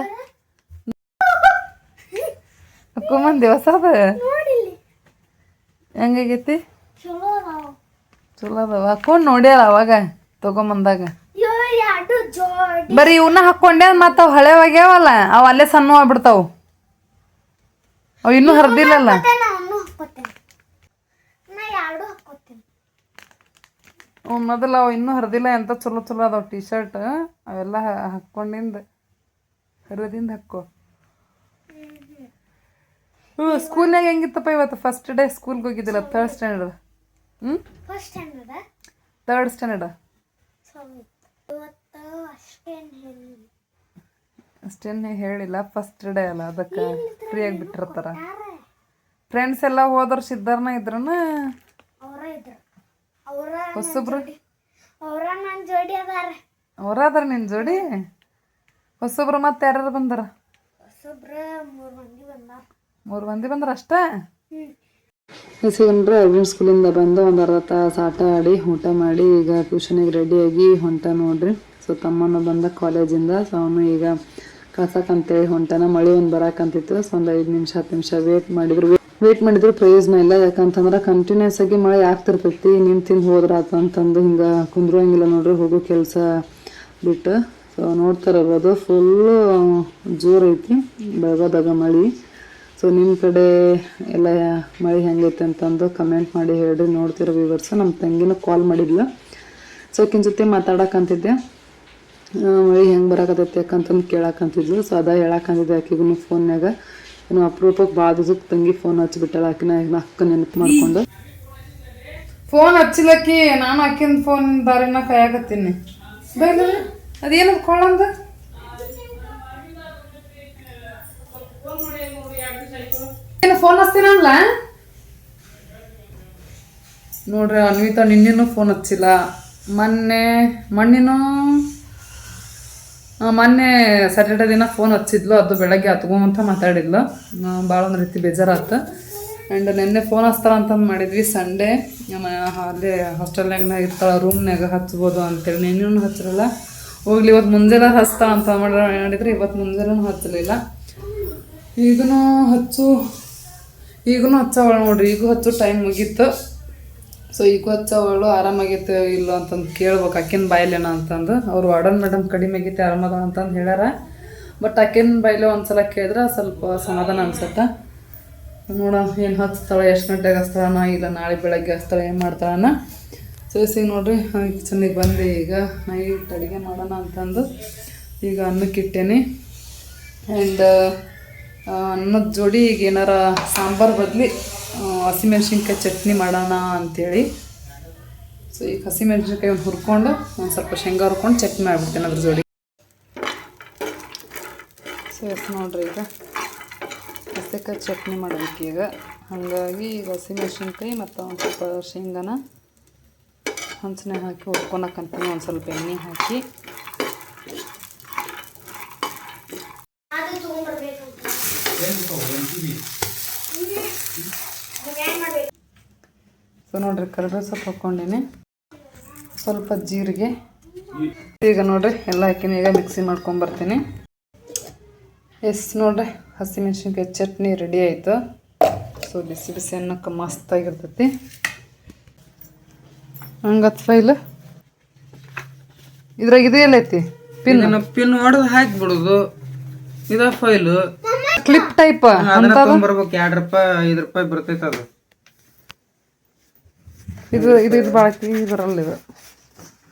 ಹೊಸದ? ನೋಡಿಲ್ಲಿ. ಹೆಂಗಾಗೈತಿ? ಚಲೋ ಅದಾವ. ಚಲೋ ಅದಾವ. ಹಾಕೊಂಡು ನೋಡ್ಯಾರ ಅವಾಗ ತಗೊಂಬಂದಾಗ. ಜೋಡಿ. ಬರೀ ಇವನ್ನ ಮತ್ತ ಅವ್ ಹಳೆ ಆಗ್ಯಾವಲ್ಲ ಅವು ಅಲ್ಲೇ ಸಣ್ಣ ಆಗ್ಬಿಡ್ತಾವು. ಅವು ಇನ್ನೂ ಹರಿದಿಲ್ಲಲ್ಲ. ನಾನು ಹಾಕೋತೇನೆ ನಾ ಎರಡು ಹಾಕೋತೇನೆ ಅವ್ನು ಮೊದಲು ಅವು ಇನ್ನೂ ಹರಿದಿಲ್ಲ ಎಂತ ಚಲೋ ಚಲೋ ಅದಾವ ಟಿ ಶರ್ಟ್ ಅವೆಲ್ಲ ಹಾಕೊಂಡಿಂದ ಹಾಕ್ಕೊಂಡಿಂದ. ಹರಿದಿಂದ ಹಾಕೋ. ಹ್ಞೂ ಸ್ಕೂಲ್ನಾಗ ಹೆಂಗಿತ್ತಪ್ಪ ಇವತ್ತು? ಫಸ್ಟ್ ಡೇ ಸ್ಕೂಲ್ಗೆ ಹೋಗಿದ್ದಿಲ್ಲ ಥರ್ಡ್ ಸ್ಟ್ಯಾಂಡರ್ಡ್ ಹ್ಞೂ ಫಸ್ಟ್ ಸ್ಟ್ಯಾಂಡರ್ಡ್ ಥರ್ಡ್ ಸ್ಟ್ಯಾಂಡರ್ಡ್ ಇವತ್ತು ಅಷ್ಟೇನು ಹೇಳಿಲ್ಲ ಫಸ್ಟ್ ಡೇ ಅಲ್ಲ ಅದಕ್ಕೆ ಆಗಿ ಬಿಟ್ಟಿರ್ತಾರ. ಫ್ರೆಂಡ್ಸ್ ಎಲ್ಲ ಹೋದ್ರ ಸಿದ್ಧಾರ್ನ ಇದ್ರನ? ಅವರ ಇದ್ರು. ಅವರ ಹೊಸಬ್ರು? ಅವರ ನನ್ನ ಜೋಡಿ ಅದಾರ. ಅವ್ರ ಅದಾರ ನಿನ್ ಜೋಡಿ? ಹೊಸಬ್ರು ಮತ್ತೆ ಯಾರ್ಯಾರು ಬಂದಾರ? ಹೊಸಬ್ರ ಮೂರು ಮಂದಿ ಬಂದಾರ. ಅಷ್ಟೇ? ಸಿಗಂದ್ರೆ ಅರ್ಜುನ್ ಸ್ಕೂಲಿಂದ ಬಂದು ಒಂದು ಅರ್ಧ ತಾಸು ಆಟ ಆಡಿ ಊಟ ಮಾಡಿ ಈಗ ಟ್ಯೂಷನಿಗೆ ರೆಡಿಯಾಗಿ ಹೊಂಟ ನೋಡ್ರಿ. ಸೊ ತಮ್ಮನ ಬಂದ ಕಾಲೇಜಿಂದ ಸೊ ಅವನು ಈಗ ಕಳ್ಸಕ್ಕಂತೇಳಿ ಹೊಂಟನ, ಮಳೆ ಒಂದು ಬರಕಂತಿತ್ತು ಸೊ ಒಂದು ಐದು ನಿಮಿಷ, ಹತ್ತು ನಿಮಿಷ ವೇಟ್ ಮಾಡಿದ್ರು. ವೇಟ್ ಮಾಡಿದ್ರು, ಪ್ರಯೋಜನ ಇಲ್ಲ, ಯಾಕಂತಂದ್ರೆ ಕಂಟಿನ್ಯೂಸ್ ಆಗಿ ಮಳೆ ಆಗ್ತಿರ್ತೈತಿ ನಿಂತಿಂದ ಹೋದ್ರ ಅಂತಂದು ಹಿಂಗೆ ಕುಂದ್ರಂಗಿಲ್ಲ ನೋಡ್ರಿ, ಹೋಗೋ ಕೆಲಸ ಬಿಟ್ಟು. ಸೊ ನೋಡ್ತಾರಲ್ಲ ಫುಲ್ಲು ಜೋರು ಐತಿ ಬೆಳಗಾದಾಗ ಮಳೆ. ಸೊ ನಿಮ್ಮ ಕಡೆ ಎಲ್ಲ ಮಳೆ ಹೆಂಗೈತೆ ಅಂತಂದು ಕಮೆಂಟ್ ಮಾಡಿ ಹೇಳಿ ನೋಡ್ತಿರೋ ವಿವರ್ಸು ನಮ್ಮ ತಂಗಿನೂ ಕಾಲ್ ಮಾಡಿದ್ಲು. ಸೊ ಕಿನ್ ಜೊತೆ ಮಾತಾಡೋಕಂತಿದ್ದೆ. ಮಳೆ ಹೆಂಗೆ ಬರಾಕತ್ತೈತಿ ಯಾಕಂತಂದು ಕೇಳಕ್ಕಂತಿದ್ಲು ಸೊ ಅದ ಹೇಳಕ್ಕಂತಿದ್ದೆ ಆಕಿಗೂ ಫೋನ್ಯಾಗ ಏನು ಅಪರೂಪಕ್ಕೆ ಭಾಳ ತಂಗಿ ಫೋನ್ ಹಚ್ಚಿಬಿಟ್ಟಾಳ ಆಕಿನ ಅಕ್ಕ ನೆನಪು ಮಾಡ್ಕೊಂಡು. ಫೋನ್ ಹಚ್ಚಿಲಕ್ಕಿ, ನಾನು ಆಕಿನ ಫೋನ್ ದಾರಿನ ಆಗತ್ತೀನಿ ಅದೇನು ಕೊಳ್ಳಂದ ಏನು ಫೋನ್ ಹಚ್ತೀನಲ್ಲ? ನೋಡ್ರಿ, ಅನ್ವಿತಾ ನಿನ್ನೇನು ಫೋನ್ ಹಚ್ಚಿಲ್ಲ. ಮೊನ್ನೆ ಮಣ್ಣಿನೂ ಮೊನ್ನೆ ಸ್ಯಾಟರ್ಡೆ ದಿನ ಫೋನ್ ಹಚ್ಚಿದ್ಲು, ಅದು ಬೆಳಗ್ಗೆ ಹತ್ಕೊಂತ ಮಾತಾಡಿದ್ಲು. ಭಾಳ ಒಂದು ರೀತಿ ಬೇಜಾರಾಯ್ತು ಆ್ಯಂಡ್ ನಿನ್ನೆ ಫೋನ್ ಹಚ್ತಾರ ಅಂತಂದು ಮಾಡಿದ್ವಿ ಸಂಡೇ ಅಲ್ಲೇ ಹಾಸ್ಟೆಲ್ನಾಗ ಇರ್ತಾಳೆ ರೂಮ್ನಾಗ ಹಚ್ಬೋದು ಅಂತೇಳಿ. ನಿನ್ನೂ ಹಚ್ಚಿರಲ್ಲ ಹೋಗ್ಲಿ, ಇವತ್ತು ಮುಂಜಾನೆ ಹಚ್ತಾ ಅಂತ ಮಾಡಿ ಮಾಡಿದ್ರೆ ಇವತ್ತು ಮುಂಜಾನೆ ಹಚ್ಚಲಿಲ್ಲ. ಈಗೂ ಹಚ್ಚು ಈಗೂ ಹಚ್ಚವಳ ನೋಡ್ರಿ, ಈಗೂ ಹಚ್ಚು ಟೈಮ್ ಮುಗೀತು. ಸೊ ಈಗ ಹಚ್ಚವಳು ಆರಾಮಾಗೈತೆ ಇಲ್ಲ ಅಂತಂದು ಕೇಳ್ಬೇಕು. ಅಕ್ಕಿನ ಬಾಯ್ಲೇನ ಅಂತಂದು. ಅವ್ರು ವಾರ್ಡನ್ ಮೇಡಮ್ ಕಡಿಮೆ ಆಗೈತೆ ಆರಾಮದ ಅಂತಂದು ಹೇಳ್ಯಾರ. ಬಟ್ ಅಕ್ಕಿನ ಬಾಯ್ಲೆ ಒಂದ್ಸಲ ಕೇಳಿದ್ರೆ ಸ್ವಲ್ಪ ಸಮಾಧಾನ ಅನ್ಸುತ್ತೆ? ನೋಡೋಣ, ಏನು ಹಚ್ತಾಳೆ, ಎಷ್ಟು ಗಂಟೆಗೆ ಹಚ್ತಾಳನ, ಇಲ್ಲ ನಾಳೆ ಬೆಳಗ್ಗೆ ಹಚ್ತಾಳೆ, ಏನು ಮಾಡ್ತಾಳನ. ಸೊ ಈಗ ನೋಡ್ರಿ ಕಿಚನಿಗೆ ಬಂದೆ ಈಗ. ನೈಟ್ ಅಡುಗೆ ಮಾಡೋಣ ಅಂತಂದು. ಈಗ ಅನ್ನಕ್ಕೆ ಇಟ್ಟೇನಿ. ಆ್ಯಂಡ್ ಅನ್ನದ ಜೋಡಿ ಈಗ ಏನಾರ ಸಾಂಬಾರು ಬದಲಿ ಹಸಿಮೆಣ್ಸಿನ್ಕಾಯಿ ಚಟ್ನಿ ಮಾಡೋಣ ಅಂಥೇಳಿ ಸೊ ಈಗ ಹಸಿಮೆಣ್ಸಿನ್ಕಾಯಿ ಒಂದು ಹುರ್ಕೊಂಡು, ಒಂದು ಸ್ವಲ್ಪ ಶೇಂಗಾ ಹುರ್ಕೊಂಡು ಚಟ್ನಿ ಮಾಡ್ಬಿಡ್ತೀನಿ ಅದ್ರ ಜೋಡಿ. ಸೊ ಎಸ್ ನೋಡ್ರಿ ಈಗ ಹಸಿಕಾಯಿ ಚಟ್ನಿ ಮಾಡಬೇಕು ಈಗ. ಹಾಗಾಗಿ ಈಗ ಹಸಿಮೆಣ್ಸಿನ್ಕಾಯಿ ಮತ್ತು ಒಂದು ಸ್ವಲ್ಪ ಶೇಂಗಾನ ಹಂಚನೆ ಹಾಕಿ ಹುರ್ಕೊಳಕ್ಕಂತೀನಿ ಒಂದು ಸ್ವಲ್ಪ ಎಣ್ಣೆ ಹಾಕಿ ಅದು ತಗೊಂಡ್ಬರ್ಬೇಕು ಮಾಡ್ಬೇಕು ಸೊ ನೋಡ್ರಿ ಕರಿಬೇವು ಸೊಪ್ಪು ಹಾಕೊಂಡಿನಿ ಸ್ವಲ್ಪ ಜೀರಿಗೆ. ಈಗ ನೋಡ್ರಿ ಎಲ್ಲ ಹಾಕಿನ ಈಗ ಮಿಕ್ಸಿ ಮಾಡ್ಕೊಂಬರ್ತೀನಿ ಎಸ್ ನೋಡ್ರಿ ಹಸಿಮೆಣ್ಸಿನ್ಕಾಯಿ ಚಟ್ನಿ ರೆಡಿ ಆಯಿತು. ಸೊ ಬಿಸಿ ಬಿಸಿ ಅನ್ನಕ್ಕೆ ಮಸ್ತಾಗಿರ್ತೈತಿ ಹಂಗತ್ ಫೈಲ್ ಇದ್ರಾಗ ಇದು ಎಲ್ಲೈತಿ? ಪಿನ್ ಪಿನ್ ಹೊಡೆದು ಹಾಕ್ಬಿಡುದು. ಇದ ಫೈಲು ಕ್ಲಿಪ್ ಟೈಪ್ ಬರ್ಬೇಕು ಎರಡ್ ರೂಪಾಯಿ ಐದು ರೂಪಾಯಿ ಬರ್ತೈತೆ ಅದು. ಇದು ಇದು ಇದು ಭಾಳ ಬರಲ್ಲ ಇದು.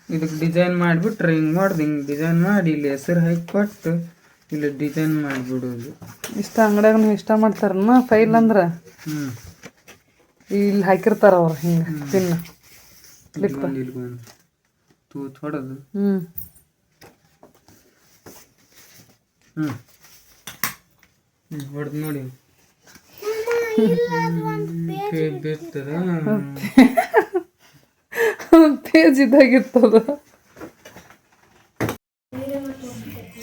ಇದಕ್ಕೆ ಡಿಸೈನ್ ಮಾಡಿಬಿಟ್ರೆ ಹಿಂಗೆ ಮಾಡ್ದು ಹಿಂಗೆ ಡಿಸೈನ್ ಮಾಡಿ ಇಲ್ಲಿ ಹೆಸರು ಹಾಕಿ ಕೊಟ್ಟು ಇಲ್ಲಿ ಡಿಸೈನ್ ಮಾಡಿಬಿಡುದು. ಇಷ್ಟ ಅಂಗಡಿಯಾಗ ಇಷ್ಟ ಮಾಡ್ತಾರನ್ನ ಫೈಲ್ ಅಂದ್ರೆ? ಹ್ಮ್. ಇಲ್ಲಿ ಹಾಕಿರ್ತಾರ ಅವ್ರು ಹಿಂಗೆ ತಿನ್ನ ಬಂದು ತೂತ್ ಹೊಡೋದು. ಹ್ಞೂ ಹ್ಮ್. ಹೊಡೆದು ನೋಡಿ. ಬಿತ್ತದ ಪೇಜ್ ಇದ್ದಾಗಿರ್ತದ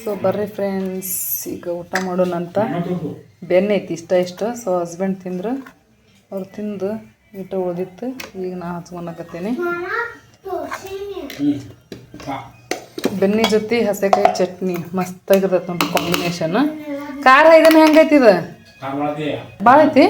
ಸೊ ಬರ್ರಿ ಫ್ರೆಂಡ್ಸ್ ಈಗ ಊಟ ಮಾಡೋಣ ಅಂತ ಬೆಣ್ಣೆ ಐತಿ ಇಷ್ಟ ಇಷ್ಟ. ಸೊ ಹಸ್ಬೆಂಡ್ ತಿಂದ್ರು ಅವ್ರು ತಿಂದು ಊಟ ಉಳ್ದಿತ್ತು. ಈಗ ನಾ ಹಚ್ಕೊಳಕತ್ತೀನಿ ಬೆನ್ನಿ ಜೊತೆ ಹಸೆಕಾಯಿ ಚಟ್ನಿ ಮಸ್ತಾಗಿರ್ತೈತೆ ನೋಡಿ ಕಾಂಬಿನೇಷನ್ ಖಾರ ಇದನ್ನ ಹೆಂಗೈತಿ ಇದು? ಭಾಳ ಐತಿ